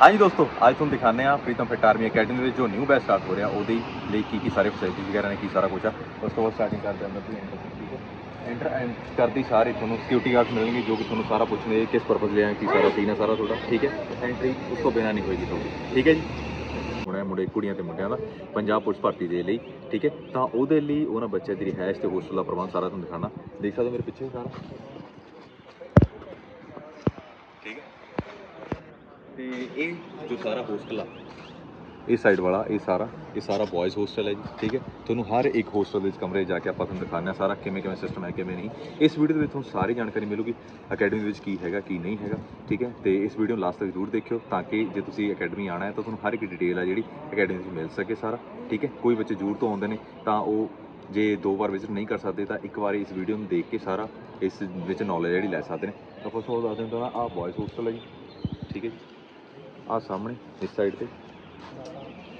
ਹਾਂਜੀ ਦੋਸਤੋ, ਅੱਜ ਤੁਹਾਨੂੰ ਦਿਖਾਉਂਦੇ ਆ ਪ੍ਰੀਤਮ ਫਿਟ ਆਰਮੀ ਅਕੈਡਮੀ ਦੇ ਵਿੱਚ ਜੋ ਨਿਊ ਬੈਚ ਸਟਾਰਟ ਹੋ ਰਿਹਾ, ਉਹਦੇ ਲਈ ਕੀ ਕੀ ਸਾਰੇ ਫੈਸਿਲਿਟੀਜ਼ ਵਗੈਰਾ ਨੇ, ਕੀ ਸਾਰਾ ਕੁਝ ਆ। ਉਸ ਤੋਂ ਬਾਅਦ ਸਟਾਰਟਿੰਗ ਕਰਦੇ ਹਾਂ ਤੁਸੀਂ ਐਂਟਰ ਠੀਕ ਹੈ? ਐਂਟਰ ਐਂਡ ਕਰਦੀ ਸਾਰੇ ਤੁਹਾਨੂੰ ਸਿਕਿਉਰਿਟੀ ਗਾਰਡ ਮਿਲਣਗੇ, ਜੋ ਕਿ ਤੁਹਾਨੂੰ ਸਾਰਾ ਪੁੱਛਣਗੇ ਕਿਸ ਪਰਪਸ ਲਈ ਆਏ, ਕੀ ਸਾਰਾ ਸੀਨ ਹੈ, ਸਾਰਾ ਤੁਹਾਡਾ, ਠੀਕ ਹੈ? ਐਂਟਰੀ ਉਸ ਤੋਂ ਬਿਨਾਂ ਨਹੀਂ ਹੋਏਗੀ ਤੁਹਾਡੀ, ਠੀਕ ਹੈ ਜੀ? ਮੁੰਡੇ ਮੁੰਡੇ, ਕੁੜੀਆਂ ਤੇ ਮੁੰਡਿਆਂ ਦਾ ਪੰਜਾਬ ਪੁਲਿਸ ਭਰਤੀ ਦੇ ਲਈ, ਠੀਕ ਹੈ? ਤਾਂ ਉਹਦੇ ਲਈ ਉਹਨਾਂ ਬੱਚਿਆਂ ਦੀ ਰਿਹਾਇਸ਼ ਤੇ ਹੋਸਟਲ ਦਾ ਪ੍ਰਬੰਧ ਸਾਰਾ ਤੁਹਾਨੂੰ ਦਿਖਾਣਾ ਦੇਖ ਸਕਦੇ ਹੋ ਮੇਰੇ ਪਿੱਛੇ ਸਾਰਾ ਠੀਕ ਹੈ ਤੇ ਇਹ ਜੋ ਸਾਰਾ ਹੋਸਟਲ ਆ। ਇਹ ਸਾਈਡ ਵਾਲਾ, ਇਹ ਸਾਰਾ ਇਹ ਸਾਰਾ ਬॉयਜ਼ ਹੋਸਟਲ ਹੈ ਜੀ, ਠੀਕ ਹੈ? ਤੁਹਾਨੂੰ ਹਰ ਇੱਕ ਹੋਸਟਲ ਦੇ ਵਿੱਚ ਕਮਰੇ ਜਾ ਕੇ ਆਪਾਂ ਤੁਹਾਨੂੰ ਦਿਖਾਉਂਦੇ ਹਾਂ ਸਾਰਾ ਕਿਵੇਂ ਕਿਵੇਂ ਸਿਸਟਮ ਹੈ, ਕਿਵੇਂ ਨਹੀਂ। ਇਸ ਵੀਡੀਓ ਦੇ ਵਿੱਚ ਤੁਹਾਨੂੰ ਸਾਰੀ ਜਾਣਕਾਰੀ ਮਿਲੂਗੀ ਅਕੈਡਮੀ ਦੇ ਵਿੱਚ ਕੀ ਹੈਗਾ, ਕੀ ਨਹੀਂ ਹੈਗਾ, ਠੀਕ ਹੈ? ਤੇ ਇਸ ਵੀਡੀਓ ਨੂੰ ਲਾਸਟ ਤੱਕ ਜ਼ਰੂਰ ਦੇਖਿਓ ਤਾਂ ਕਿ ਜੇ ਤੁਸੀਂ ਅਕੈਡਮੀ ਆਣਾ ਹੈ ਤਾਂ ਤੁਹਾਨੂੰ ਹਰ ਇੱਕ ਡਿਟੇਲ ਆ ਜਿਹੜੀ ਅਕੈਡਮੀ ਵਿੱਚ ਮਿਲ ਸਕੇ ਸਾਰਾ, ਠੀਕ ਹੈ? ਕੋਈ ਬੱਚੇ ਜ਼ਰੂਰ ਤੋਂ ਆਉਂਦੇ ਨੇ ਤਾਂ ਉਹ ਜੇ ਦੋ ਵਾਰ ਵਿਜ਼ਿਟ ਨਹੀਂ ਕਰ ਸਕਦੇ ਤਾਂ ਇੱਕ ਵਾਰੀ ਇਸ ਵੀਡੀਓ ਨੂੰ ਦੇਖ ਕੇ ਸਾਰਾ ਇਸ ਵਿੱਚ ਨੌਲੇਜ ਜਿਹੜੀ ਲੈ ਸਕਦੇ ਨੇ। ਤਾਂ ਫਸਟ ਆਫ ਦੱਸ ਦਿੰਦਾ ਆਹ ਬॉयਜ਼ ਹੋਸਟਲ ਹੈ ਜੀ, ਠੀਕ ਹੈ ਜੀ ਆਹ ਸਾਹਮਣੇ, ਇਸ ਸਾਈਡ ਤੇ।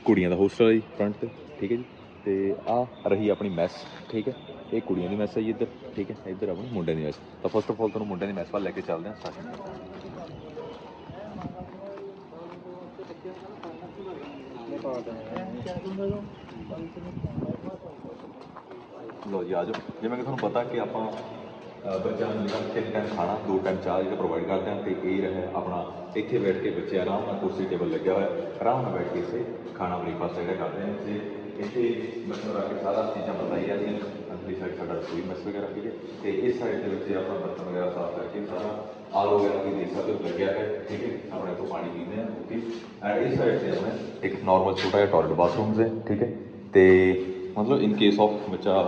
ਕੁੜੀਆਂ ਦਾ ਹੋਸਟਲ ਹੈ ਜੀ ਫਰੰਟ ਤੇ, ਠੀਕ ਹੈ ਜੀ। ਤੇ ਆਹ ਰਹੀ ਆਪਣੀ ਮੈਸ ਠੀਕ ਹੈ। ਇਹ ਕੁੜੀਆਂ ਦੀ ਮੈਸ ਹੈ ਜੀ ਇੱਧਰ, ਠੀਕ ਹੈ। ਇੱਧਰ ਆਪਣੀ ਮੁੰਡਿਆਂ ਦੀ ਮੈਸ ਤਾਂ ਫਸਟ ਆਫ ਆਲ ਤੁਹਾਨੂੰ ਮੁੰਡਿਆਂ ਦੀ ਮੈਸ ਵੱਲ ਲੈ ਕੇ ਚੱਲਦੇ ਹਾਂ ਸਟਾਰਟਿੰਗ ਲੋ ਜੀ ਆਜੋ ਜਿਵੇਂ ਕਿ ਤੁਹਾਨੂੰ ਪਤਾ ਕਿ ਆਪਾਂ ਬੱਚਿਆਂ ਨੂੰ ਜਿਹੜਾ ਤਿੰਨ ਟਾਈਮ ਖਾਣਾ, ਦੋ ਟਾਈਮ ਚਾਹ ਜਿਹੜਾ ਪ੍ਰੋਵਾਈਡ ਕਰਦੇ ਹਾਂ ਤੇ ਇਹ ਰਹੇ ਆਪਣਾ ਇੱਥੇ ਬੈਠ ਕੇ ਬੱਚੇ ਆਰਾਮ ਨਾਲ ਕੁਰਸੀ ਟੇਬਲ ਲੱਗਿਆ ਹੋਇਆ, ਆਰਾਮ ਨਾਲ ਬੈਠ ਕੇ ਇੱਥੇ ਖਾਣਾ ਬ੍ਰੇਕਫਾਸਟ ਜਿਹੜਾ ਕਰਦੇ ਨੇ ਤੇ ਇੱਥੇ ਬੱਚਿਆਂ ਨੂੰ ਆ ਕੇ ਸਾਰਾ ਚੀਜ਼ਾਂ ਬਤਾਈ ਜਾਂਦੀਆਂ ਨੇ। ਅੰਦਰਲੀ ਸਾਈਡ ਸਾਡਾ ਰਸੋਈ ਮੈਸ ਵਗੈਰਾ ਠੀਕ ਹੈ ਤੇ ਇਸ ਸਾਈਡ ਦੇ ਵਿੱਚ ਆਪਣਾ ਬਰਤਨ ਵਗੈਰਾ ਸਾਫ਼ ਕਰਕੇ ਸਾਰਾ ਆਲੋ ਵਗੈਰਾ ਵੀ ਦੇਖ ਸਕਦੇ ਹੋ, ਲੱਗਿਆ ਹੈ ਠੀਕ ਹੈ। ਆਪਣੇ ਤੋਂ ਪਾਣੀ ਪੀਂਦੇ ਆ ਓਕੇ ਐਂਡ ਇਸ ਸਾਈਡ ਤੇ ਆਪਣੇ ਇੱਕ ਨਾਰਮਲ ਛੋਟਾ ਜਿਹਾ ਟਾਇਲਟ ਬਾਥਰੂਮਸ ਹੈ, ਠੀਕ ਹੈ। ਤੇ ਮਤਲਬ ਇਨ ਕੇਸ ਆਫ ਬੱਚਾ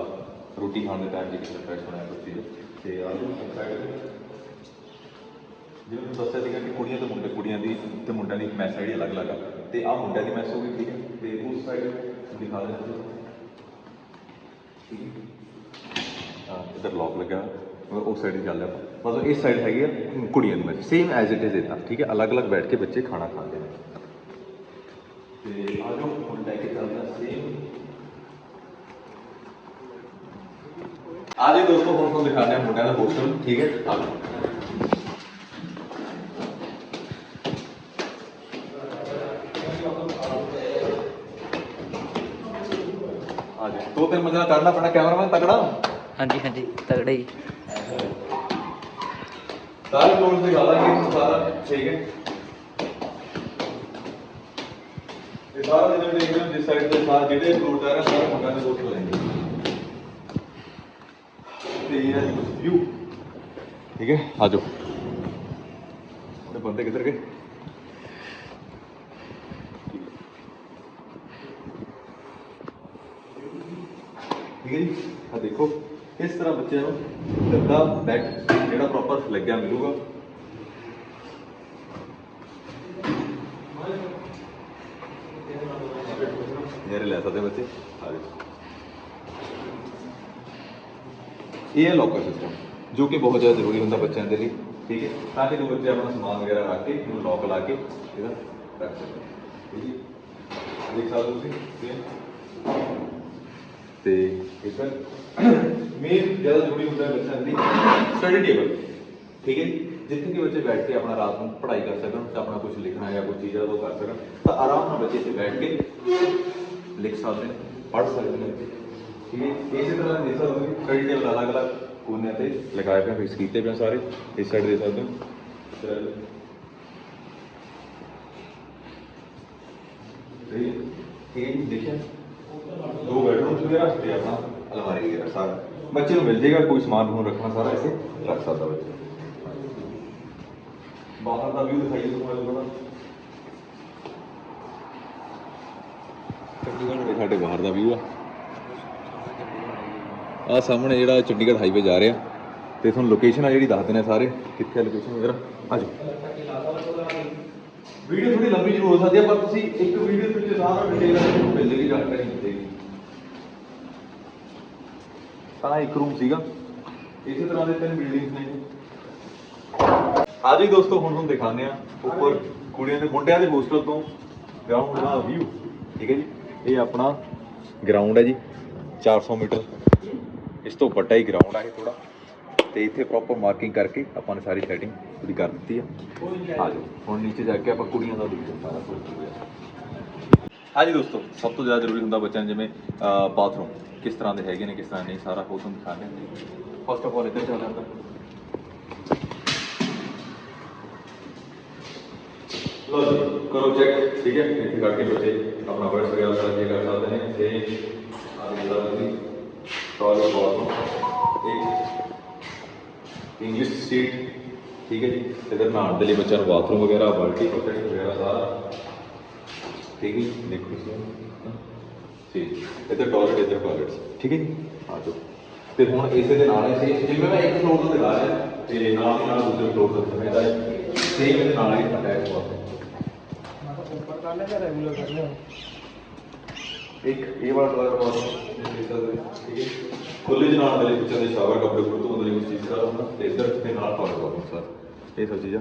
ਰੋਟੀ ਖਾਣ ਦੇ ਟਾਈਮ ਜੇ ਕਿਸੇ ਫਰੈਸ਼ ਬਣਾਇਆ ਕੁਝ ਚੀਜ਼ ਤੇ ਆਲੂ ਸਾਈਡ ਤੇ। ਜਿਵੇਂ ਤੁਹਾਨੂੰ ਦੱਸਿਆ ਸੀਗਾ ਕਿ ਕੁੜੀਆਂ ਤੇ ਮੁੰਡੇ, ਕੁੜੀਆਂ ਦੀ ਤੇ ਮੁੰਡਿਆਂ ਦੀ ਮੈਸ ਜਿਹੜੀ ਅਲੱਗ-ਅਲੱਗ ਆ। ਤੇ ਆਹ ਮੁੰਡਿਆਂ ਦੀ ਮੈਸ ਹੋ ਗਈ, ਠੀਕ ਹੈ? ਤੇ ਉਸ ਸਾਈਡ ਦਿਖਾ ਦੇ ਤੁਸੀਂ ਠੀਕ ਹੈ? ਹਾਂ ਇਧਰ ਲੌਕ ਲੱਗਾ ਉਸ ਸਾਈਡ ਦੀ ਗੱਲ ਹੈ ਮਤਲਬ ਇਸ ਸਾਈਡ ਹੈਗੀ ਆ ਕੁੜੀਆਂ ਦੀ mess same as it is ਇਦਾਂ ਠੀਕ ਹੈ? ਅਲੱਗ-ਅਲੱਗ ਬੈਠ ਕੇ ਬੱਚੇ ਖਾਣਾ ਖਾਂਦੇ ਨੇ। ਤੇ ਆ ਜਾਓ ਹੁਣ ਲੈ ਕੇ ਚੱਲਦੇ ਹਾਂ ਸੇਮ ਆ ਜੀ ਦੋਸਤੋ ਹੁਣ ਤੁਹਾਨੂੰ ਦਿਖਾਉਂਦੇ ਹਾਂ ਮੁੰਡਿਆਂ ਦਾ ਹੋਸਟਲ ਠੀਕ ਹੈ? ਆ ਜਾਓ। ਆ ਜਾਓ। ਦੋ ਤਿੰਨ ਮੰਜ਼ਿਲਾ ਚੜ੍ਹਨਾ ਪੈਣਾ। ਕੈਮਰਾਮੈਨ ਤਕੜਾ ਹਾਂਜੀ ਹਾਂਜੀ ਤਗੜੇ ਜੀ ਸਾਰੇ ਫਲੋਰ ਤੇ ਗਾਲਾ ਕਿ ਸਾਰਾ। ਠੀਕ ਹੈ? ਇਹ ਸਾਰਾ ਜਿਹੜੇ ਦੇਖ ਰਹੇ ਹੋ ਜਿਸ ਸਾਈਡ ਤੇ ਸਾਰੇ ਜਿਹੜੇ ਫਲੋਰ ਤੇ ਆ ਰਹੇ ਸਾਰੇ ਮੁੰਡਿਆਂ ਦੇ ਹੋਸਟਲ ਇਹ ਹੈ ਵਿਊ ਠੀਕ ਹੈ, ਆ ਜਾਓ। ਤੇ ਬੰਦੇ ਕਿੱਧਰ ਗਏ? ਠੀਕ ਹੈ ਜੀ ਆ ਦੇਖੋ ਇਸ ਤਰ੍ਹਾਂ ਬੱਚਿਆਂ ਨੂੰ ਗੱਦਾ ਬੈਗ ਜਿਹੜਾ ਪ੍ਰੋਪਰ ਲੱਗਿਆ ਮਿਲੂਗਾ। ਯਾਰ ਲੈ ਸਕਦੇ ਬੱਚੇ? ਆ ਦੇਖੋ ਇਹ ਹੈ ਲੋਕਰ ਸਿਸਟਮ ਜੋ ਕਿ ਬਹੁਤ ਜ਼ਿਆਦਾ ਜ਼ਰੂਰੀ ਹੁੰਦਾ ਬੱਚਿਆਂ ਦੇ ਲਈ, ਠੀਕ ਹੈ? ਤਾਂ ਕਿ ਜੋ ਬੱਚੇ ਆਪਣਾ ਸਮਾਨ ਵਗੈਰਾ ਰੱਖ ਕੇ, ਇਹਨੂੰ ਲੋਕ ਲਾ ਕੇ ਇਹਦਾ ਰੱਖ ਸਕਣ। ਠੀਕ ਹੈ ਦੇਖ ਸਕਦੇ ਹੋ ਤੁਸੀਂ ਠੀਕ ਹੈ ਤੇ ਇਧਰ ਮੇਨ ਜ਼ਿਆਦਾ ਜ਼ਰੂਰੀ ਹੁੰਦਾ ਹੈ ਬੱਚਿਆਂ ਲਈ ਸਟੱਡੀ ਟੇਬਲ ਠੀਕ ਹੈ ਜੀ? ਜਿੱਥੇ ਕਿ ਬੱਚੇ ਬੈਠ ਕੇ ਆਪਣਾ ਰਾਤ ਨੂੰ ਪੜ੍ਹਾਈ ਕਰ ਸਕਣ ਤੇ ਆਪਣਾ ਕੁਝ ਲਿਖਣਾ ਜਾਂ ਕੋਈ ਚੀਜ਼ ਆ, ਉਹ ਕਰ ਸਕਣ। ਤਾਂ ਆਰਾਮ ਨਾਲ ਬੱਚੇ ਇੱਥੇ ਬੈਠ ਕੇ ਲਿਖ ਸਕਦੇ ਨੇ, ਪੜ੍ਹ ਸਕਦੇ ਨੇ ਠੀਕ ਹੈ ਇਸੇ ਤਰ੍ਹਾਂ ਦੇ ਸਕਦੇ ਹੋ ਸਟੱਡੀ ਟੇਬਲ ਅਲੱਗ-ਅਲੱਗ ਕੋਨਿਆਂ ਤੇ ਲਗਾਏ ਪਏ ਫਿਕਸ ਕੀਤੇ ਪਏ ਸਾਰੇ, ਇਸ ਸਾਈਡ ਦੇ ਸਕਦੇ ਹੋ। ਚਲੋ ਸਹੀ ਦੇਖਿਆ? ਦੋ ਬੈਡਰੂਮ ਵਗੈਰਾ ਤੇ ਆਪਣਾ ਅਲਮਾਰੀ ਵਗੈਰਾ ਸਾਰਾ। ਬੱਚੇ ਨੂੰ ਮਿਲ ਜਾਏਗਾ ਕੋਈ ਸਮਾਨ ਨੂੰ ਰੱਖਣਾ ਸਾਰਾ ਇੱਥੇ, ਰੱਖ ਸਕਦਾ ਬੱਚਾ। ਬਾਹਰ ਦਾ ਵਿਊ ਦਿਖਾਈਏ ਤੁਹਾਨੂੰ ਥੋੜਾ ਇਹ ਸਾਡੇ ਬਾਹਰ ਦਾ ਵਿਊ ਆ। ਆ ਸਾਹਮਣੇ ਜਿਹੜਾ ਚੰਡੀਗੜ੍ਹ ਹਾਈਵੇ ਜਾ ਰਿਹਾ ਤੇ ਤੁਹਾਨੂੰ ਲੋਕੇਸ਼ਨ ਆ ਜਿਹੜੀ ਦੱਸ ਦਿੰਦੇ ਸਾਰੇ, ਕਿੱਥੇ ਆ ਲੋਕੇਸ਼ਨ ਵਗੈਰਾ? ਆ ਜਾਓ। ਵੀਡੀਓ ਥੋੜੀ ਲੰਬੀ ਜ਼ਰੂਰ ਹੋ ਸਕਦੀ ਹੈ ਪਰ ਤੁਸੀਂ ਇੱਕ ਵੀਡੀਓ ਦੇ ਵਿੱਚ ਸਾਰਾ ਡਿਟੇਲ ਤੁਹਾਨੂੰ ਮਿਲ ਜੇਗੀ, ਜਾਣਕਾਰੀ ਮਿਲ ਜੇਗੀ। ਤਾਂ ਇੱਕ ਰੂਮ ਸੀਗਾ। ਇਸੇ ਤਰ੍ਹਾਂ ਦੇ ਤਿੰਨ ਬਿਲਡਿੰਗਸ ਨੇ ਆ ਜੀ ਦੋਸਤੋ, ਹੁਣ ਤੁਹਾਨੂੰ ਦਿਖਾਉਂਦੇ ਆ ਉੱਪਰ ਕੁੜੀਆਂ ਦੇ ਮੁੰਡਿਆਂ ਦੇ ਹੋਸਟਲ ਤੋਂ ਗਰਾਊਂਡ ਦਾ ਵਿਊ ਠੀਕ ਹੈ ਜੀ? ਇਹ ਆਪਣਾ ਗਰਾਊਂਡ ਹੈ ਜੀ 400 ਮੀਟਰ। ਇਸ ਤੋਂ ਵੱਡਾ ਹੀ ਗਰਾਊਂਡ ਹੈ ਇਹ ਥੋੜਾ ਤੇ ਇੱਥੇ ਪ੍ਰੋਪਰ ਮਾਰਕਿੰਗ ਕਰਕੇ ਆਪਾਂ ਨੇ ਸਾਰੀ ਸੈਟਿੰਗ ਪੂਰੀ ਕਰ ਦਿੱਤੀ ਆ। ਆ ਜਾਓ, ਹੁਣ ਨੀਚੇ ਜਾ ਕੇ ਆਪਾਂ ਕੁੜੀਆਂ ਦਾ ਦੇਖਦੇ ਸਾਰਾ ਕੁਝ ਹਾਂਜੀ ਦੋਸਤੋ, ਸਭ ਤੋਂ ਜ਼ਿਆਦਾ ਜ਼ਰੂਰੀ ਹੁੰਦਾ ਬੱਚਿਆਂ ਨੂੰ ਜਿਵੇਂ ਬਾਥਰੂਮ ਕਿਸ ਤਰ੍ਹਾਂ ਦੇ ਹੈਗੇ ਨੇ, ਕਿਸ ਤਰ੍ਹਾਂ ਨਹੀਂ, ਸਾਰਾ ਕੁਝ ਤੁਹਾਨੂੰ ਦਿਖਾਣੇ ਫਸਟ ਆਫ ਆਲ ਇੱਧਰ ਚੱਲ ਜਾਂਦਾ। ਲੋ ਜੀ, ਕਰੋ ਚੈੱਕ ਠੀਕ ਹੈ? ਇੱਥੇ ਕਰਕੇ ਬੱਚੇ ਆਪਣਾ ਬਰਡਸ ਵਗੈਰਾ ਸਾਰਾ ਚੈੱਕ ਕਰ ਸਕਦੇ ਨੇ। ਤੇ ਆ ਜਿਹੜਾ ਤੁਸੀਂ ਟਾਇਲਟ ਬਾਥਰੂਮ ਇੱਕ ਇੰਗਲਿਸ਼ ਸੀਟ ਠੀਕ ਹੈ ਜੀ ਇਧਰ ਨਹਾਉਣ ਦੇ ਲਈ ਬੱਚਿਆਂ ਨੂੰ ਬਾਥਰੂਮ ਵਗੈਰਾ ਬਾਲਟੀ ਕੱਪੜੇ ਵਗੈਰਾ ਸਾਰਾ ਠੀਕ ਹੈ ਦੇਖੋ ਤੁਸੀਂ ਠੀਕ ਇਧਰ ਟਾਇਲਟ ਇਧਰ ਟਾਇਲਟਸ ਠੀਕ ਹੈ ਜੀ ਆ ਜਾਓ ਤੇ ਹੁਣ ਇਸੇ ਦੇ ਨਾਲ ਇਸੇ ਜਿਵੇਂ ਮੈਂ ਇੱਕ ਫਲੋਰ ਤੋਂ ਦਿਖਾ ਰਿਹਾ ਤੇ ਨਾਲ ਦੀ ਨਾਲ ਦੂਸਰੇ ਫਲੋਰ ਤੋਂ ਦਿਖਾ ਰਿਹਾ ਸੇਮ ਇਹਦੇ ਨਾਲ ਹੀ ਅਟੈਚ ਹੋਇਆ ਇੱਕ ਇਹ ਵਾਲਾ ਟਾਇਲਟ ਬਹੁਤ ਠੀਕ ਹੈ। ਖੁੱਲੇ ਦੇ ਨਾਲ ਬੱਚਿਆਂ ਦੇ ਸ਼ਾਵਰ ਕੱਪੜੇ ਕੁੱਟ ਤੋਂ ਦੇ ਉਸ ਚੀਜ਼ ਦਾ ਤੇ ਇੱਧਰ ਤੇ ਨਾਲ ਟਾਇਲਟ ਬਾਥਰੂਮ ਸਰ ਇਹ ਸਭ ਚੀਜ਼ਾਂ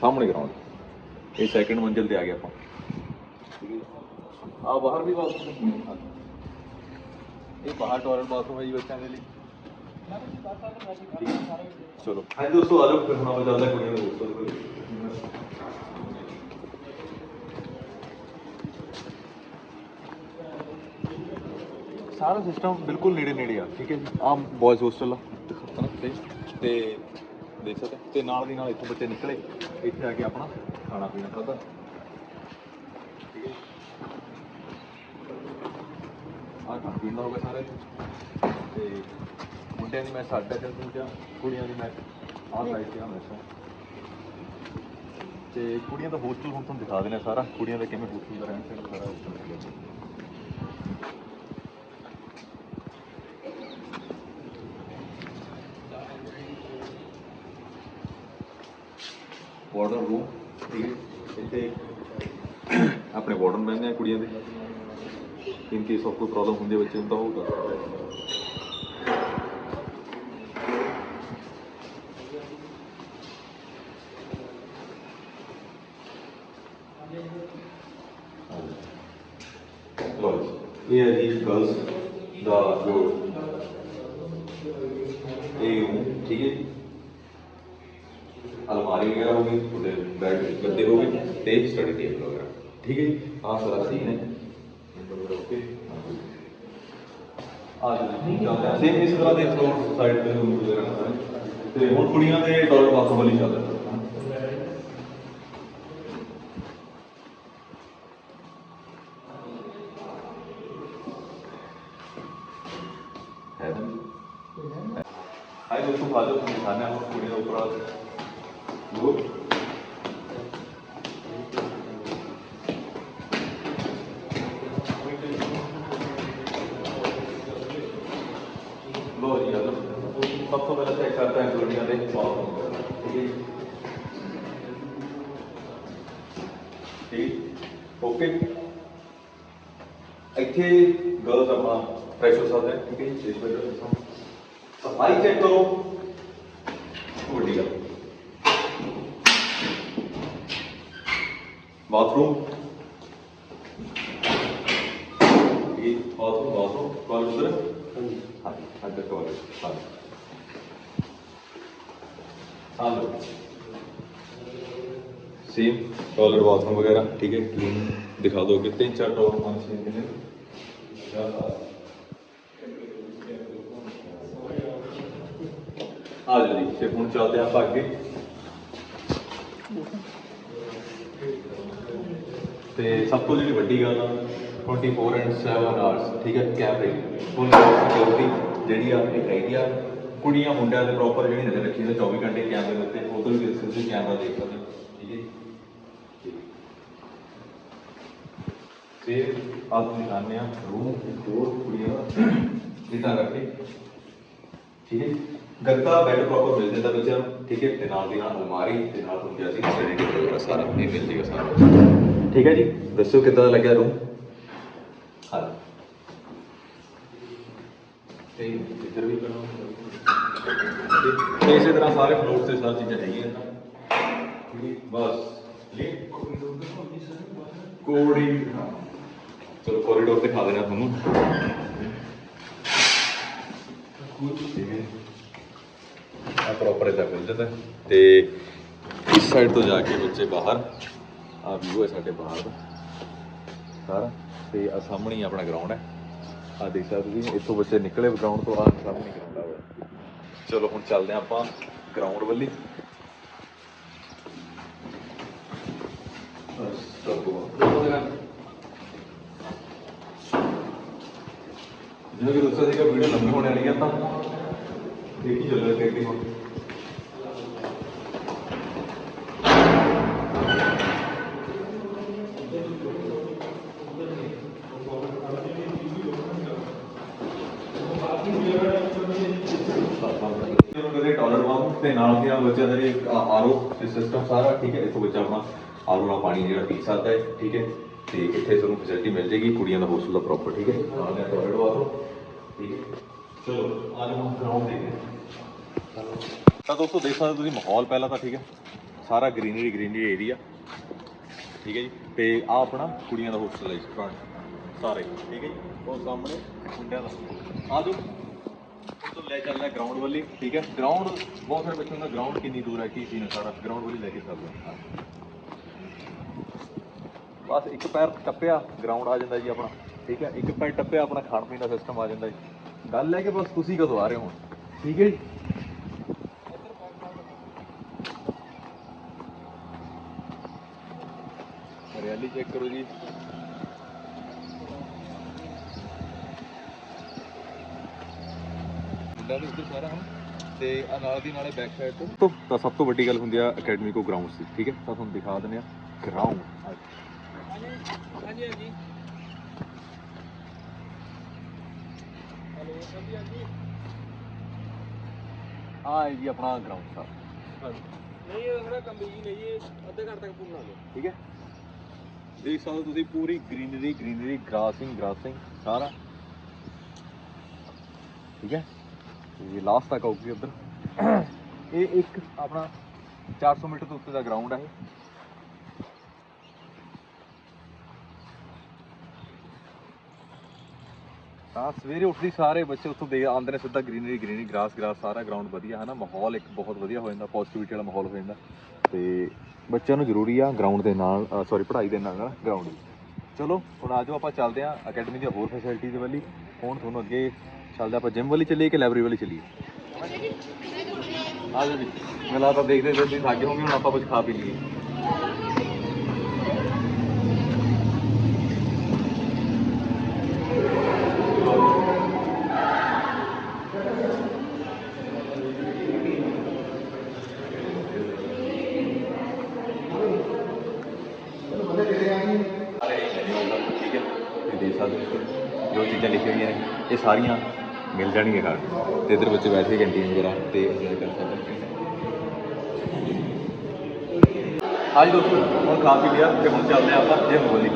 ਸਾਹਮਣੇ ਗਰਾਉਂਡ ਇਹ ਸੈਕੰਡ ਮੰਜ਼ਿਲ ਤੇ ਆ ਗਿਆ ਆਪਾਂ। ਆ ਬਾਹਰ ਵੀ ਬਾਥਰੂਮ ਇਹ ਬਾਹਰ ਟਾਇਲਟ ਬਾਥਰੂਮ ਹੈ ਜੀ ਬੱਚਿਆਂ ਦੇ ਲਈ। ਚਲੋ। ਹਾਂਜੀ, ਦੋਸਤੋ, ਆ ਫਿਰ ਹੁਣ ਆਪਾਂ ਚੱਲਦੇ ਕੁੜੀਆਂ ਦੇ ਦੋਸਤਾਂ ਦੇ ਕੋਲ ਸਾਰਾ ਸਿਸਟਮ ਬਿਲਕੁਲ ਨੇੜੇ ਨੇੜੇ ਆ, ਠੀਕ ਹੈ ਜੀ। ਆਮ ਬॉयਜ਼ ਹੋਸਟਲ ਆ। ਦਿਖਾਤਾ ਨਾ ਤੇ ਤੇ ਦੇਖ ਸਕਦੇ ਹੋ। ਤੇ ਨਾਲ ਦੀ ਨਾਲ ਇੱਥੋਂ ਬੱਚੇ ਨਿਕਲੇ। ਇੱਥੇ ਆ ਕੇ ਆਪਣਾ ਖਾਣਾ ਪੀਣਾ ਖਾਦਾ ਠੀਕ ਹੈ ਆ ਖਾਣਾ ਪੀਣਾ ਹੋਗਾ ਸਾਰੇ। ਤੇ ਮੁੰਡਿਆਂ ਦੀ ਮੈਂ ਸਾਡਾ ਚੱਲ ਦੂਜਾ, ਕੁੜੀਆਂ ਦੀ ਮੈਂ ਆਹ ਸਾਈਡ ਤੇ ਆ ਮੈਸਾਂ ਤੇ ਕੁੜੀਆਂ ਦਾ ਹੋਸਟਲ ਹੁਣ ਤੁਹਾਨੂੰ ਦਿਖਾ ਦੇਣਾ ਸਾਰਾ। ਕੁੜੀਆਂ ਦਾ ਕਿਵੇਂ ਹੋਸਟਲ ਦਾ ਰਹਿਣ ਸਹਿਣ ਸਾਰਾ hostel ਵਾਰਡਨ ਰੂਮ ਠੀਕ ਹੈ? ਇੱਥੇ ਆਪਣੇ ਵਾਰਡਨ ਬਹਿੰਦੇ ਆ ਕੁੜੀਆਂ ਦੇ। ਇਨ ਕੇਸ ਆਫ ਕੋਈ ਪ੍ਰੋਬਲਮ ਹੁੰਦੀ ਬੱਚੇ ਨੂੰ ਤਾਂ ਉਹ ਇਹ ਹੈ ਜੀ ਗਰਲਸ ਦਾ ਜੋ ਇਹ ਠੀਕ ਹੈ ਜੀ ਅਲਮਾਰੀ ਵਗੈਰਾ ਹੋ ਗਈ ਉਹਦੇ ਬੈੱਡ ਗੱਦੇ ਹੋ ਗਏ ਤੇ ਸਟੱਡੀ ਟੇਬਲ ਵਗੈਰਾ ਠੀਕ ਹੈ ਜੀ ਆਹ ਸਾਰਾ ਸੀਨ ਹੈ ਓਕੇ ਆ ਜੀ ਸੇਮ ਇਸ ਤਰ੍ਹਾਂ ਦੇ ਫਲੋਰ ਸਾਈਡ ਤੇ ਰੂਮ ਵਗੈਰਾ ਨੇ ਸਾਰੇ ਤੇ ਹੁਣ ਕੁੜੀਆਂ ਦੇ ਟਾਇਲਟ ਬਾਥਰੂਮ ਵਾਲੀ ਚੱਲ ਰਿਹਾ ਹੈ ਨਾ ਹਾਈ ਦੋਸਤੋ ਬਾਜੋ ਤੁਹਾਨੂੰ ਦਿਖਾਣਾ ਹੈ ਕੁੜੀ ਦੇ ਉੱਪਰ ਲੋ ਇੱਥੇ ਗਰਲਸ ਆਪਣਾ ਫਰੈਸ਼ ਹੋ ਸਕਦਾ ਹੈ ਠੀਕ ਹੈ ਜੀ ਇਸ ਵੇਲੇ ਸਫ਼ਾਈ ਚੈੱਕ ਕਰੋ ਵੱਡੀ ਗੱਲ ਬਾਥਰੂਮ ਇਹ ਬਾਥਰੂਮ ਬਾਥਰੂਮ ਕਾਲ ਉਧਰ ਹਾਂਜੀ ਹਾਂਜੀ ਅੰਦਰ ਟਾਇਲਟ ਹਾਂਜੀ ਹਾਲੋ ਸੇਮ ਟਾਇਲਟ ਬਾਥਰੂਮ ਵਗੈਰਾ ਠੀਕ ਹੈ ਕਲੀਨ ਦਿਖਾ ਦੋਗੇ ਤਿੰਨ ਚਾਰ ਟਾਇਲਟ ਪੰਜ ਛੇ ਕਿੰਨੇ ਚਾਰ ਆ ਜਾਓ ਜੀ, ਤੇ ਹੁਣ ਚੱਲਦੇ ਹਾਂ ਆਪਾਂ ਅੱਗੇ। ਤੇ ਸਭ ਤੋਂ ਜਿਹੜੀ ਵੱਡੀ ਗੱਲ ਆ 24 ਐਂਡ 7 ਆਵਰਸ ਠੀਕ ਹੈ ਕੈਮਰੇ ਫੁੱਲ ਸਿਕਿਉਰਿਟੀ ਜਿਹੜੀ ਆ ਇਹ ਹੈਗੀ ਆ ਕੁੜੀਆਂ, ਮੁੰਡਿਆਂ ਦੇ ਪ੍ਰੋਪਰ ਜਿਹੜੀ ਨਜ਼ਰ ਰੱਖੀ ਹੈ 24 ਘੰਟੇ ਕੈਮਰੇ ਦੇ ਉੱਤੇ, ਉਹ ਤੋਂ ਵੀ ਤੁਸੀਂ ਕੈਮਰਾ ਦੇਖ ਸਕਦੇ ਹੋ, ਠੀਕ ਹੈ ਜੀ ਫਿਰ ਆਪ ਨੂੰ ਦਿਖਾਉਂਦੇ ਆ ਰੂਮ ਡੋਰ ਕੁੜੀਆਂ ਇਦਾਂ ਕਰਕੇ। ਠੀਕ ਹੈ। ਗੱਦਾ ਬੈੱਡ ਪ੍ਰੋਪਰ ਮਿਲ ਜਾਂਦਾ ਬੱਚਿਆਂ ਨੂੰ। ਠੀਕ ਹੈ? ਤੇ ਨਾਲ ਦੀ ਨਾਲ ਅਲਮਾਰੀ ਤੇ ਨਾਲ ਤੁਹਾਨੂੰ ਕਿਹਾ ਸੀ ਸਟੱਡੀ ਟੇਬਲ ਵਗੈਰਾ ਸਾਰਾ ਇਹ ਮਿਲ ਜੇਗਾ ਸਾਰਾ ਠੀਕ ਹੈ ਜੀ? ਦੱਸੋ ਕਿੱਦਾਂ ਲੱਗਿਆ ਰੂਮ ਹਾਂ। ਤੇ ਇੱਧਰ ਵੀ ਕਰੋ। ਤੇ ਇਸੇ ਤਰ੍ਹਾਂ ਸਾਰੇ ਫਲੋਰ ਤੇ ਸਾਰੀ ਚੀਜ਼ਾਂ ਹੈਗੀਆਂ। ਹੈ ਬਸ। ਲੈ ਕੋੜੀ ਚਲੋ ਕੋਰੀਡੋਰ ਦਿਖਾ ਦੇਣਾ ਤੁਹਾਨੂੰ। ਜਿਵੇਂ ਪ੍ਰੋਪਰ ਇਦਾਂ ਖੁੱਲ ਜਾਂਦਾ। ਹੈ। ਤੇ ਇਸ ਸਾਈਡ ਤੋਂ ਜਾ ਕੇ ਬੱਚੇ ਬਾਹਰ ਆ ਵਿਊ ਹੈ ਸਾਡੇ ਬਾਹਰ ਦਾ। ਸਾਰਾ। ਤੇ ਆ ਸਾਹਮਣੇ ਹੀ ਆਪਣਾ ਗਰਾਊਂਡ ਹੈ। ਆ ਦੇਖ ਸਕਦੇ ਤੁਸੀਂ ਇੱਥੋਂ ਬੱਚੇ ਨਿਕਲੇ ਗਰਾਊਂਡ ਤੋਂ ਆ ਸਾਹਮਣੇ ਗਰਾਊਂਡ ਆ ਹੋਇਆ ਚਲੋ ਹੁਣ ਚੱਲਦੇ ਹਾਂ ਆਪਾਂ ਗਰਾਊਂਡ ਵੱਲੀ ਜਿਵੇਂ ਕਿ ਦੱਸਿਆ ਸੀਗਾ ਵੀਡੀਓ ਲੰਬੀ ਹੋਣ ਵਾਲੀ ਆ, ਤਾਂ ਦੇਖੀ ਚੱਲੋ ਦੇਖਦੇ ਹਾਂ ਤੇ ਨਾਲ ਦੀ ਨਾਲ ਬੱਚਿਆਂ ਦੇ ਲਈ ਆਰਓ ਸਿਸਟਮ ਸਾਰਾ, ਠੀਕ ਹੈ, ਇੱਥੋਂ ਬੱਚਾ ਆਪਣਾ ਆਰਓ ਨਾਲ ਪਾਣੀ ਜਿਹੜਾ ਪੀ ਸਕਦਾ ਹੈ, ਠੀਕ ਹੈ। ਤੇ ਇੱਥੇ ਤੁਹਾਨੂੰ ਫੈਸਿਲਿਟੀ ਮਿਲ ਜੇਗੀ ਕੁੜੀਆਂ ਦਾ ਹੋਸਟਲ ਦਾ ਪ੍ਰੋਪਰ ਠੀਕ ਹੈ। ਨਾਲ ਦਾ ਟਾਇਲਟ ਬਾਥਰੂਮ ਠੀਕ ਹੈ। ਚਲੋ, ਆ ਜਾਓ ਗਰਾਊਂਡ ਦੇਖਦੇ ਹਾਂ। ਤਾਂ ਦੋਸਤੋ, ਦੇਖ ਸਕਦੇ ਹੋ ਤੁਸੀਂ ਮਾਹੌਲ ਪਹਿਲਾਂ ਤਾਂ ਠੀਕ ਹੈ। ਸਾਰਾ ਗ੍ਰੀਨਰੀ ਗ੍ਰੀਨਰੀ ਏਰੀਆ ਠੀਕ ਹੈ ਜੀ। ਤੇ ਆ ਆਪਣਾ ਕੁੜੀਆਂ ਦਾ ਹੋਸਟਲ ਹੈ ਜੀ ਫਰੰਟ ਸਾਰੇ। ਠੀਕ ਹੈ ਜੀ। ਉਹ ਸਾਹਮਣੇ ਮੁੰਡਿਆਂ ਦਾ ਆ ਜਾਓ। ਤੋਂ ਲੈ ਚੱਲਦਾ ਗਰਾਊਂਡ ਵੱਲੀ ਠੀਕ ਹੈ। ਗਰਾਊਂਡ ਬਹੁਤ ਸਾਰੇ ਬੱਚਿਆਂ ਦਾ ਗਰਾਊਂਡ ਕਿੰਨੀ ਦੂਰ ਹੈ, ਕੀ ਸੀਨ ਹੈ ਸਾਰਾ। ਗਰਾਊਂਡ ਵੱਲੀ ਲੈ ਕੇ ਚੱਲਦਾ ਬਸ ਇੱਕ ਪੈਰ ਟੱਪਿਆ ਗਰਾਊਂਡ ਆ ਜਾਂਦਾ ਜੀ ਆਪਣਾ। ਠੀਕ ਹੈ ਇੱਕ ਪੈਰ ਟੱਪਿਆ ਆਪਣਾ ਖਾਣ ਪੀਣ ਦਾ ਸਿਸਟਮ ਆ ਜਾਂਦਾ ਜੀ। ਗੱਲ ਹੈ ਕਿ ਬਸ ਤੁਸੀਂ ਕਦੋਂ ਆ ਰਹੇ ਹੋ ਠੀਕ ਹੈ ਜੀ? ਹਰਿਆਲੀ ਚੈੱਕ ਕਰੋ ਜੀ। ਮੁੰਡਾ ਉੱਧਰ ਸਾਰਾ ਹਨ ਤੇ ਆ ਨਾਲ ਦੀ ਨਾਲੇ ਬੈਕ ਸਾਈਡ ਤੋਂ। ਤੋਂ ਤਾਂ ਸਭ ਤੋਂ ਵੱਡੀ ਗੱਲ ਹੁੰਦੀ ਆ ਅਕੈਡਮੀ ਕੋ ਗਰਾਊਂਡ ਸੀ ਠੀਕ ਹੈ? ਤਾਂ ਤੁਹਾਨੂੰ ਦਿਖਾ ਦਿੰਦੇ ਆ ਗਰਾਊਂਡ ਹਾਂਜੀ ਹਾਂਜੀ ਹਲੋ ਹਾਂਜੀ। ਆ ਜੀ ਆਪਣਾ ਗਰਾਊਂਡ ਸਾਹਿਬ ਨਹੀਂ ਇਹ ਥੋੜਾ ਕੰਬੀ ਜੀ ਨਹੀਂ ਇਹ ਅੱਧੇ ਘੰਟੇ ਤੱਕ ਪੂਰਾ ਲਓ ਠੀਕ ਹੈ? ਦੇਖ ਸਕਦੇ ਹੋ ਤੁਸੀਂ ਪੂਰੀ ਗ੍ਰੀਨਰੀ ਗ੍ਰੀਨਰੀ ਗ੍ਰਾਸਿੰਗ ਗ੍ਰਾਸਿੰਗ ਸਾਰਾ। ਠੀਕ ਹੈ? ਤੇ ਲਾਸਟ ਤੱਕ ਆਉਗੀ ਉੱਧਰ। ਇਹ ਇੱਕ ਆਪਣਾ 400 ਮੀਟਰ ਤੋਂ ਉੱਤੇ ਦਾ ਗਰਾਊਂਡ ਹੈ। ਇਹ ਤਾਂ ਸਵੇਰੇ ਉੱਠਦੇ ਸਾਰੇ ਬੱਚੇ ਉੱਥੋਂ ਦੇ ਆਉਂਦੇ ਨੇ ਸਿੱਧਾ ਗ੍ਰੀਨਰੀ ਗ੍ਰੀਨਰੀ ਗ੍ਰਾਸ ਗ੍ਰਾਸ ਸਾਰਾ ਗਰਾਊਂਡ ਵਧੀਆ ਹੈ ਨਾ ਮਾਹੌਲ ਇੱਕ ਬਹੁਤ ਵਧੀਆ ਹੋ ਜਾਂਦਾ ਪੋਜ਼ਿਟਿਵਿਟੀ ਵਾਲਾ ਮਾਹੌਲ ਹੋ ਜਾਂਦਾ। ਤੇ ਬੱਚਿਆਂ ਨੂੰ ਜ਼ਰੂਰੀ ਆ ਗਰਾਊਂਡ ਦੇ ਨਾਲ ਸੌਰੀ ਪੜ੍ਹਾਈ ਦੇ ਨਾਲ ਨਾਲ ਗਰਾਊਂਡ ਵੀ ਚਲੋ, ਹੁਣ ਆ ਜਾਓ, ਆਪਾਂ ਚੱਲਦੇ ਆ ਅਕੈਡਮੀ ਦੀਆਂ ਹੋਰ ਫੈਸਿਲਿਟੀਜ਼ ਵੱਲੀ ਹੁਣ ਤੁਹਾਨੂੰ ਅੱਗੇ ਚੱਲਦੇ ਆਪਾਂ ਜਿਮ ਵਾਲੀ ਚੱਲੀਏ ਕਿ ਲਾਇਬ੍ਰੇਰੀ ਵਾਲੀ ਚੱਲੀਏ? ਆ ਜਾਓ ਜੀ। ਮੈਨੂੰ ਲੱਗਦਾ ਦੇਖਦੇ ਦੇਖਦੇ ਤੁਸੀਂ ਥੱਕ ਗਏ ਹੋਗੇ ਹੁਣ ਆਪਾਂ ਕੁਝ ਖਾ ਪੀ ਲਈਏ। ਮਿਲ ਜਾਣਗੀਆਂ ਘਰ ਤੇ ਇਧਰ ਬੱਚੇ ਬੈਠ ਕੇ ਕੈਂਟੀਨ ਵਗੈਰਾ ਤੇ ਇੰਜੋਏ ਕਰ ਸਕਦੇ ਨੇ ਹਾਂਜੀ ਦੋਸਤੋ ਹੁਣ ਖਾ ਪੀ ਲਿਆ ਤੇ ਹੁਣ ਚੱਲਦੇ ਹਾਂ ਆਪਾਂ ਜਿਮ ਬੋਲੀ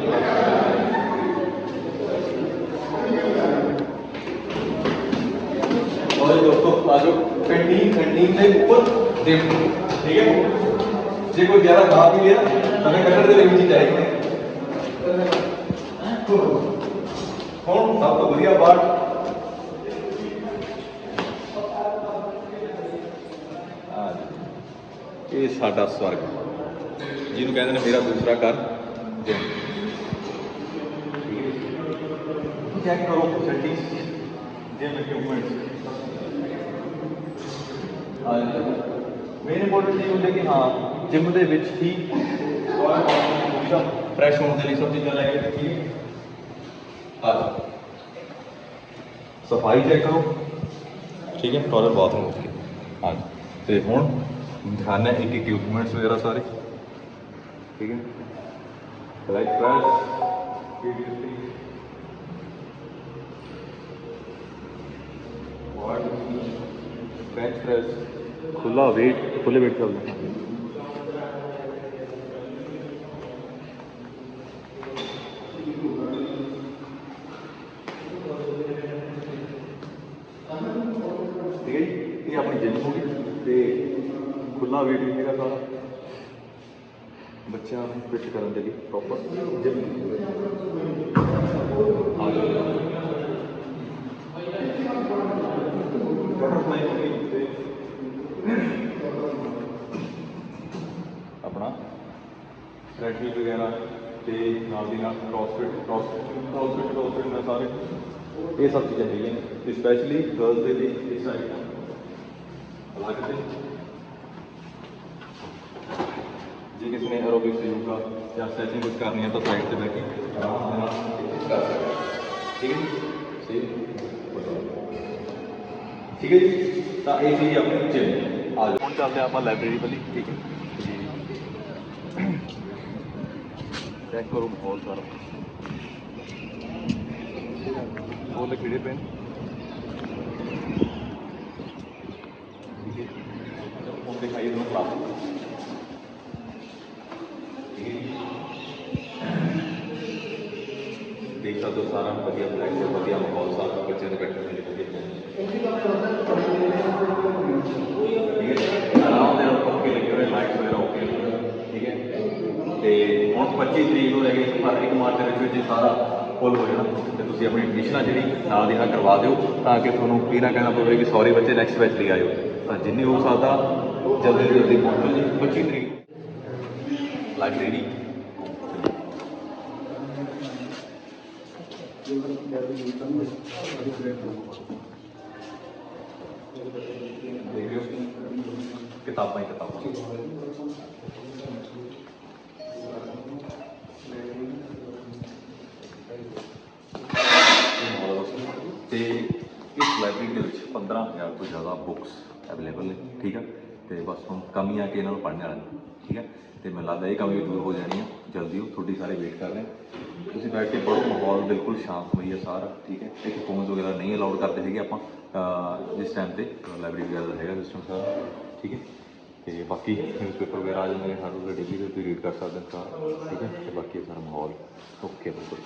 और दोस्तों आ जाओ कैंटीन कैंटीन ਦੇ ਉੱਪਰ ਜਿਮ ਠੀਕ ਹੈ ਜੇ ਕੋਈ ਜ਼ਿਆਦਾ ਖਾ ਪੀ ਲਿਆ ਤਾਂ ਮੈਂ ਕੱਢਣ ਦੇ ਲਈ ਵੀ ਚੀਜ਼ ਚਾਹੀਦੀ ਹੈ ਹੁਣ ਸਭ ਤੋਂ ਵਧੀਆ ਪਾਰਟ ਇਹ ਸਾਡਾ ਸਵਰਗ। ਜਿਹਨੂੰ ਕਹਿੰਦੇ ਨੇ ਮੇਰਾ ਦੂਸਰਾ ਘਰ ਚੈੱਕ ਕਰੋ ਫੈਸਿਲਿਟੀਜ਼ ਜਿਮ ਇਕਵਿਪਮੈਂਟਸ ਆ ਮੇਨ ਇੰਪੋਰਟੈਂਟ ਇਹ ਹੁੰਦਾ ਕਿ ਹਾਂ ਜਿਮ ਦੇ ਵਿੱਚ ਹੀ ਫਰੈਸ਼ ਹੋਣ ਦੇ ਲਈ ਸਭ ਚੀਜ਼ਾਂ ਲੈ ਕੇ ਰੱਖੀ ਆ। ਸਫ਼ਾਈ ਚੈੱਕ ਕਰੋ। ਠੀਕ ਹੈ ਟਾਇਲਟ ਬਾਥਰੂਮ ਓਕੇ ਹਾਂ ਤੇ ਹੁਣ ਦਿਖਾਣਾ ਇੱਕ ਇੱਕ ਇਕਵਿਪਮੈਂਟਸ ਵਗੈਰਾ ਸਾਰੇ ਠੀਕ ਹੈ like press what bench press ਖੁੱਲਾ weight ਖੁੱਲੇ weight ਚੱਲਦਾ ਠੀਕ ਹੈ ਜੀ ਇਹ ਆਪਣੀ ਜਿਮ ਹੋ ਗਈ ਤੇ ਖੁੱਲਾ weight ਵੀ ਹੈਗਾ ਸਾਰਾ ਬੱਚਿਆਂ ਨੂੰ ਫਿੱਟ ਕਰਨ ਦੇ ਲਈ ਪ੍ਰੋਪਰ ਜਿਮ ਆ ਜਾਓ ਬਟਰਫਲਾਈ ਹੋ ਗਈ ਤੇ ਬੈਟਰੀ ਵਗੈਰਾ ਤੇ ਨਾਲ ਦੀ ਨਾਲ ਕ੍ਰੋਸਫਿਟ ਕ੍ਰੋਸਫਿਟ ਕ੍ਰੋਸਫਿਟ ਕ੍ਰੋਸਫਿਟ ਨਾਲ ਸਾਰੇ ਇਹ ਸਭ ਚੀਜ਼ਾਂ ਹੈਗੀਆਂ ਨੇ ਤੇ ਸਪੈਸ਼ਲੀ ਗਰਲਸ ਦੇ ਲਈ ਇਸ ਸਾਈਡ ਅਲੱਗ ਤੇ ਜੇ ਕਿਸੇ ਨੇ ਐਰੋਬਿਕਸ ਯੋਗਾ ਜਾਂ ਸਟ੍ਰੈਚਿੰਗ ਕੁਝ ਕਰਨੀ ਹੈ ਤਾਂ ਸਾਈਡ ਤੇ ਬੈਠ ਕੇ ਆਰਾਮ ਦੇ ਨਾਲ ਕਰ ਸਕਦੇ ਹੋ। ਠੀਕ ਹੈ ਜੀ ਸਹੀ ਠੀਕ ਹੈ ਜੀ ਤਾਂ ਇਹ ਸੀ ਆਪਣੀ ਜਿਮ ਆ ਜਾਓ ਹੁਣ ਚੱਲਦੇ ਹਾਂ ਆਪਾਂ ਲਾਇਬ੍ਰੇਰੀ ਵੱਲ ਠੀਕ ਹੈ ਚੈੱਕ ਕਰੋ ਬਹੁਤ ਸਾਰਾ। ਉਹ ਲਿਖੜੇ ਪੈਨ ਠੀਕ ਹੈ ਹੁਣ ਦਿਖਾਈਏ ਤੁਹਾਨੂੰ ਕਲਾਸ ਦੇਖ ਸਕਦੇ ਹੋ ਸਾਰਾ ਵਧੀਆ ਬਲੈਕ ਤੇ ਵਧੀਆ ਮਾਹੌਲ ਸਾਰਾ ਬੱਚਿਆਂ ਦੇ ਬੈਠਣ ਦੇ ਲਈ ਵਧੀਆ ਠੀਕ ਹੈ ਆਰਾਮ ਦੇ ਨਾਲ ਪੱਕੇ ਲੱਗੇ ਹੋਏ ਲਾਈਟਸ ਵਗੈਰਾ ਓਕੇ ਠੀਕ ਹੈ ਤੇ ਹੁਣ 25 ਤਰੀਕ ਨੂੰ ਰਹਿ ਗਈ ਪਰ ਇੱਕ ਮਾਰਚ ਦੇ ਸਾਰਾ ਫੁੱਲ ਹੋ ਜਾਣਾ ਤੇ ਤੁਸੀਂ ਆਪਣੀ ਐਡਮਿਸ਼ਨਾਂ ਜਿਹੜੀ ਨਾਲ ਦੀ ਨਾਲ ਕਰਵਾ ਦਿਓ ਤਾਂ ਕਿ ਤੁਹਾਨੂੰ ਕੀ ਨਾ ਕਹਿਣਾ ਪਵੇ ਕਿ ਸੌਰੀ ਬੱਚੇ ਨੈਕਸਟ ਬੈਚ ਲਈ ਆਇਓ। ਤਾਂ ਜਿੰਨੀ ਹੋ ਸਕਦਾ ਜਲਦੀ ਤੋਂ ਜਲਦੀ ਪਹੁੰਚੋ ਜੀ। 25 ਤਰੀਕ। ਲਾਇਬ੍ਰੇਰੀ ਕਿਤਾਬਾਂ ਹੀ ਕਿਤਾਬਾਂ। ਲਾਇਬ੍ਰੇਰੀ ਦੇ ਵਿੱਚ 15000 ਤੋਂ ਜ਼ਿਆਦਾ ਬੁੱਕਸ ਅਵੇਲੇਬਲ ਨੇ, ਠੀਕ ਆ? ਤੇ ਬਸ ਹੁਣ ਕਮੀ ਆ ਕਿ ਇਹਨਾਂ ਨੂੰ ਪੜ੍ਹਨ ਵਾਲਾ ਨਹੀਂ ਠੀਕ ਹੈ ਤੇ ਮੈਨੂੰ ਲੱਗਦਾ ਇਹ ਕਮੀ ਵੀ ਦੂਰ ਹੋ ਜਾਣੀ ਆ ਜਲਦੀ ਉਹ ਤੁਹਾਡੀ ਸਾਰੇ ਵੇਟ ਕਰ ਰਹੇ ਤੁਸੀਂ ਬੈਠ ਕੇ ਪੜ੍ਹੋ, ਮਾਹੌਲ ਬਿਲਕੁਲ ਸ਼ਾਂਤਮਈ ਆ ਸਾਰਾ, ਠੀਕ ਹੈ ਇੱਥੇ ਫੋਨਸ ਵਗੈਰਾ ਨਹੀਂ ਅਲਾਉਡ ਕਰਦੇ ਹੈਗੇ ਆਪਾਂ ਜਿਸ ਟਾਈਮ ਤੇ ਲਾਇਬ੍ਰੇਰੀ ਵਗੈਰਾ ਦਾ ਹੈਗਾ ਸਿਸਟਮ ਸਾਰਾ, ਠੀਕ ਹੈ ਤੇ ਬਾਕੀ ਨਿਊਜ਼ਪੇਪਰ ਵਗੈਰਾ ਆ ਜਾਂਦੇ ਨੇ, ਹਰ ਰੋਜ਼ ਡੇਲੀ ਦੇ ਤੁਸੀਂ ਰੀਡ ਕਰ ਸਕਦੇ ਹੋ ਸਾਰਾ, ਠੀਕ ਹੈ ਤੇ ਬਾਕੀ ਇਹ ਸਾਰਾ ਮਾਹੌਲ ਓਕੇ ਬਿਲਕੁਲ।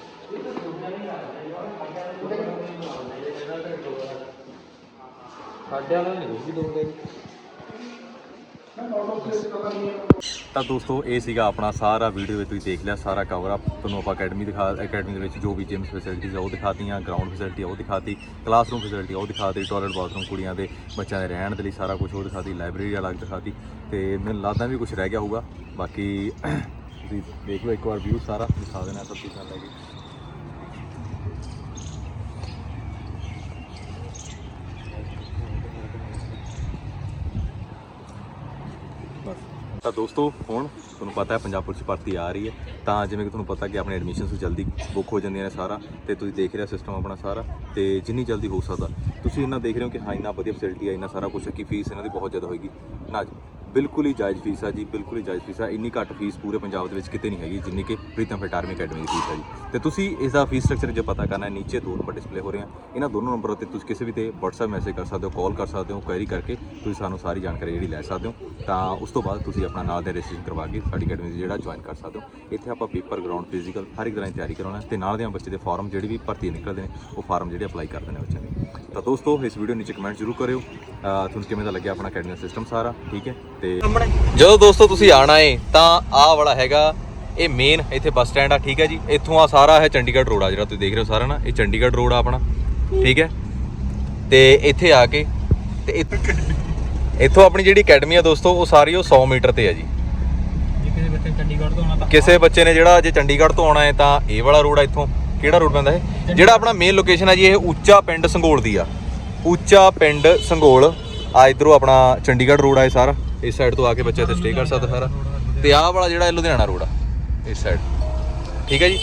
ਸਾਡੇ ਵਾਲਾ ਨਹੀਂ ਵੀ ਦੋਗੇ ਤਾਂ ਦੋਸਤੋ, ਇਹ ਸੀਗਾ ਆਪਣਾ ਸਾਰਾ ਵੀਡੀਓ ਵਿੱਚ ਤੁਸੀਂ ਦੇਖ ਲਿਆ, ਸਾਰਾ ਕਵਰ ਅਪ ਤੁਹਾਨੂੰ ਆਪਾਂ ਅਕੈਡਮੀ ਦਿਖਾ ਅਕੈਡਮੀ ਦੇ ਵਿੱਚ ਜੋ ਵੀ ਜਿਮ ਫੈਸਿਲਿਟੀਜ਼ ਆ, ਉਹ ਦਿਖਾਤੀਆਂ ਗਰਾਊਂਡ ਫੈਸਿਲਿਟੀ ਉਹ ਦਿਖਾਤੀ ਕਲਾਸਰੂਮ ਫੈਸਿਲਿਟੀ ਉਹ ਦਿਖਾਤੀ ਟਾਇਲਟ ਬਾਥਰੂਮ ਕੁੜੀਆਂ ਦੇ ਬੱਚਿਆਂ ਦੇ ਰਹਿਣ ਦੇ ਲਈ ਸਾਰਾ ਕੁਝ ਉਹ ਦਿਖਾਤੀ ਲਾਇਬ੍ਰੇਰੀ ਅਲੱਗ ਦਿਖਾਤੀ। ਤੇ ਮੈਨੂੰ ਲੱਗਦਾ ਵੀ ਕੁਝ ਰਹਿ ਗਿਆ ਹੋਊਗਾ। ਬਾਕੀ ਤੁਸੀਂ ਦੇਖ ਲਓ, ਇੱਕ ਵਾਰ ਵਿਊ ਸਾਰਾ ਦਿਖਾ ਦੇਣਾ, ਸਭ ਚੀਜ਼ਾਂ ਲੈ ਕੇ। ਤਾਂ ਦੋਸਤੋ, ਹੁਣ ਤੁਹਾਨੂੰ ਪਤਾ ਹੈ ਪੰਜਾਬ ਪੁਲਿਸ ਭਰਤੀ ਆ ਰਹੀ ਹੈ। ਤਾਂ ਜਿਵੇਂ ਕਿ ਤੁਹਾਨੂੰ ਪਤਾ ਕਿ ਆਪਣੇ ਐਡਮਿਸ਼ਨਸ ਜਲਦੀ ਬੁੱਕ ਹੋ ਜਾਂਦੀਆਂ ਨੇ ਸਾਰਾ ਤੇ ਤੁਸੀਂ ਦੇਖ ਰਹੇ ਹੋ ਸਿਸਟਮ ਆਪਣਾ ਸਾਰਾ ਤੇ ਜਿੰਨੀ ਜਲਦੀ ਹੋ ਸਕਦਾ। ਤੁਸੀਂ ਇਹਨਾਂ ਦੇਖ ਰਹੇ ਹੋ ਕਿ ਹਾਂ, ਇੰਨਾ ਵਧੀਆ ਫੈਸਿਲਿਟੀ ਹੈ ਇੰਨਾ ਸਾਰਾ ਕੁਝ ਹੈ ਕਿ ਫੀਸ ਇਹਨਾਂ ਦੀ ਬਹੁਤ ਜ਼ਿਆਦਾ ਹੋਏਗੀ। ਨਾ ਜੀ। ਬਿਲਕੁਲ ਹੀ ਜਾਇਜ਼ ਫੀਸ ਆ ਜੀ, ਬਿਲਕੁਲ ਹੀ ਜਾਇਜ਼ ਫੀਸ ਆ। ਇੰਨੀ ਘੱਟ ਫੀਸ ਪੂਰੇ ਪੰਜਾਬ ਦੇ ਵਿੱਚ ਕਿਤੇ ਨਹੀਂ ਹੈਗੀ, ਜਿੰਨੀ ਕਿ ਪ੍ਰੀਤਮ ਫਿਟ ਆਰਮੀ ਅਕੈਡਮੀ ਦੀ ਫੀਸ ਹੈ ਜੀ। ਤੇ ਤੁਸੀਂ ਇਸ ਦਾ ਫੀਸ ਸਟਰਕਚਰ ਜੇ ਪਤਾ ਕਰਨਾ ਹੈ ਨੀਚੇ ਦੋ ਨੰਬਰ ਡਿਸਪਲੇ ਹੋ ਰਹੇ ਆ। ਇਹਨਾਂ ਦੋਨੋਂ ਨੰਬਰਾਂ ਤੇ ਤੁਸੀਂ ਕਿਸੇ ਵੀ ਤੇ WhatsApp ਮੈਸੇਜ ਕਰ ਸਕਦੇ ਹੋ ਕਾਲ ਕਰ ਸਕਦੇ ਹੋ ਕੁਐਰੀ ਕਰਕੇ ਤੁਸੀਂ ਸਾਨੂੰ ਸਾਰੀ ਜਾਣਕਾਰੀ ਜਿਹੜੀ ਲੈ ਸਕਦੇ ਹੋ। ਤਾਂ ਉਸ ਤੋਂ ਬਾਅਦ ਤੁਸੀਂ ਆਪਣਾ ਨਾਲ ਦੇ ਰਜਿਸਟ੍ਰੇਸ਼ਨ ਕਰਵਾ ਕੇ ਸਾਡੀ ਅਕੈਡਮੀ 'ਚ ਜਿਹੜਾ ਜੁਆਇਨ ਕਰ ਸਕਦੇ ਹੋ। ਇੱਥੇ ਆਪਾਂ ਪੇਪਰ ਗਰਾਊਂਡ ਫਿਜ਼ੀਕਲ ਹਰ ਇੱਕ ਤਰ੍ਹਾਂ ਦੀ ਤਿਆਰੀ ਕਰਾਉਣਾ ਹੈ ਤੇ ਨਾਲ ਦੇ ਬੱਚੇ ਦੇ ਫਾਰਮ ਜਿਹੜੇ ਵੀ ਭਰਤੀ ਨਿਕਲਦੇ ਨੇ, ਉਹ ਫਾਰਮ ਜਿਹੜੇ ਅਪਲਾਈ ਕਰਦੇ ਨੇ ਬੱਚਿਆਂ ਦੇ। ਤਾਂ ਦੋਸਤੋ, ਇਸ ਵੀਡੀਓ ਨੀਚੇ ਕਮੈਂਟ ਜ਼ਰੂਰ ਕਰਿਓ। ਤੁਹਾਨੂੰ ਕਿਵੇਂ ਦਾ ਲੱਗਿਆ ਆਪਣਾ ਅਕੈਡਮੀ ਸਿਸਟਮ ਸਾਰਾ? ਠੀਕ ਹੈ? ਤੇ ਜਦੋਂ ਦੋਸਤੋ ਤੁਸੀਂ ਆਣਾ ਏ ਤਾਂ ਆਹ ਵਾਲਾ ਹੈਗਾ ਇਹ ਮੇਨ ਇੱਥੇ ਬੱਸ ਸਟੈਂਡ ਆ ਠੀਕ ਹੈ ਜੀ? ਇੱਥੋਂ ਆ ਸਾਰਾ ਹੈ ਚੰਡੀਗੜ੍ਹ ਰੋਡ ਆ ਜਿਹੜਾ ਤੁਸੀਂ ਦੇਖ ਰਹੇ ਹੋ ਸਾਰਾ ਨਾ ਇਹ ਚੰਡੀਗੜ੍ਹ ਰੋਡ ਆ ਆਪਣਾ ਠੀਕ ਹੈ? ਤੇ ਇੱਥੇ ਆ ਕੇ ਤੇ ਇੱਥ- ਆਪਣੀ ਜਿਹੜੀ ਅਕੈਡਮੀ ਆ ਦੋਸਤੋ ਉਹ ਸਾਰੀ ਉਹ 100 ਮੀਟਰ ਤੇ ਆ ਜੀ। ਕਿਸੇ ਬੱਚੇ ਨੇ ਜਿਹੜਾ ਜੇ ਚੰਡੀਗੜ੍ਹ ਤੋਂ ਆਉਣਾ ਹੈ ਤਾਂ ਇਹ ਵਾਲਾ ਰੋਡ ਆ ਇੱਥੋਂ। ਕਿਹੜਾ ਰੋਡ ਪੈਂਦਾ ਇਹ? ਜਿਹੜਾ ਆਪਣਾ ਮੇਨ ਲੋਕੇਸ਼ਨ ਆ ਜੀ ਇਹ ਉੱਚਾ ਪਿੰਡ ਸੰਘੋਲ ਦੀ ਆ। ਉੱਚਾ ਪਿੰਡ ਸੰਘੋਲ ਆ ਇਧਰੋਂ ਆਪਣਾ ਚੰਡੀਗੜ੍ਹ ਰੋਡ ਆ ਇਹ ਸਾਰਾ। ਇਸ ਸਾਈਡ ਤੋਂ ਆ ਕੇ ਬੱਚਾ ਇੱਥੇ ਸਟੇ ਕਰ ਸਕਦਾ ਸਾਰਾ। ਤੇ ਆਹ ਵਾਲਾ ਜਿਹੜਾ ਇਹ ਲੁਧਿਆਣਾ ਰੋਡ ਆ, ਇਸ ਸਾਈਡ ਠੀਕ ਹੈ ਜੀ?